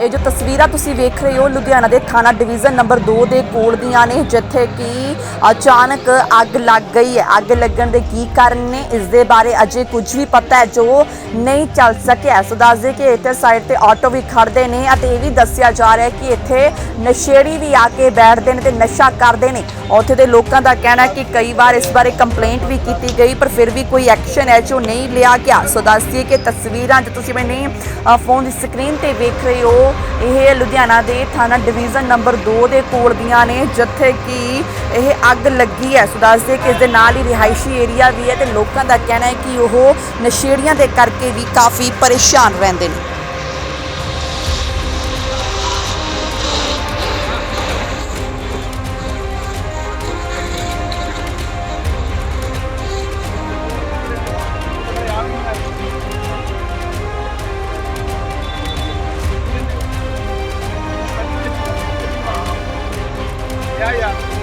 ਇਹ ਜੋ ਤਸਵੀਰਾਂ ਤੁਸੀਂ ਵੇਖ ਰਹੇ ਹੋ, ਲੁਧਿਆਣਾ ਦੇ ਥਾਣਾ ਡਿਵੀਜ਼ਨ ਨੰਬਰ 2 ਦੇ ਕੋਲ ਦੀਆਂ ਨੇ, ਜਿੱਥੇ ਕਿ ਅਚਾਨਕ ਅੱਗ ਲੱਗ ਗਈ ਹੈ। ਅੱਗ ਲੱਗਣ ਦੇ ਕੀ ਕਾਰਨ ਨੇ, ਇਸ ਦੇ ਬਾਰੇ ਅਜੇ ਕੁਝ ਵੀ ਪਤਾ ਹੈ ਜੋ ਨਹੀਂ ਚੱਲ ਸਕਿਆ। ਸੋ ਦੱਸ ਦੇ ਕਿ ਇੱਥੇ ਸਾਈਡ ਤੇ ਆਟੋ ਵੀ ਖੜਦੇ ਨੇ ਅਤੇ ਇਹ ਵੀ ਦੱਸਿਆ ਜਾ ਰਿਹਾ ਹੈ ਕਿ ਇੱਥੇ ਨਸ਼ੇੜੀ ਵੀ ਆ ਕੇ ਬੈਠਦੇ ਨੇ ਤੇ ਨਸ਼ਾ ਕਰਦੇ ਨੇ। ਉੱਥੇ ਦੇ ਲੋਕਾਂ ਦਾ ਕਹਿਣਾ ਹੈ ਕਿ ਕਈ ਵਾਰ ਇਸ ਬਾਰੇ ਕੰਪਲੇਂਟ ਵੀ ਕੀਤੀ ਗਈ, ਪਰ ਫਿਰ ਵੀ ਕੋਈ ਐਕਸ਼ਨ ਹੈ ਜੋ ਨਹੀਂ ਲਿਆ ਗਿਆ। ਸੋ ਦੱਸ ਦਈਏ ਕਿ ਤਸਵੀਰਾਂ ਜੋ ਤੁਸੀਂ ਮੈਨੇ ਫੋਨ ਦੀ ਸਕਰੀਨ ਤੇ ਵੇਖ ਰਹੇ ਹੋ ਇਹ ਲੁਧਿਆਣਾ ਦੇ ਥਾਣਾ ਡਿਵੀਜ਼ਨ ਨੰਬਰ 2 ਦੇ ਕੋਲ ਦੀਆਂ ਨੇ, ਜਿੱਥੇ ਕਿ ਇਹ ਅੱਗ ਲੱਗੀ ਹੈ। ਸੋ ਦੱਸਦੇ ਕਿ ਇਸ ਦੇ ਨਾਲ ਹੀ ਰਿਹਾਇਸ਼ੀ ਏਰੀਆ ਵੀ ਹੈ ਤੇ ਲੋਕਾਂ ਦਾ ਕਹਿਣਾ ਹੈ ਕਿ ਉਹ ਨਸ਼ੇੜੀਆਂ ਦੇ ਕਰਕੇ ਵੀ ਕਾਫੀ ਪਰੇਸ਼ਾਨ ਰਹਿੰਦੇ ਨੇ। Yeah, yeah.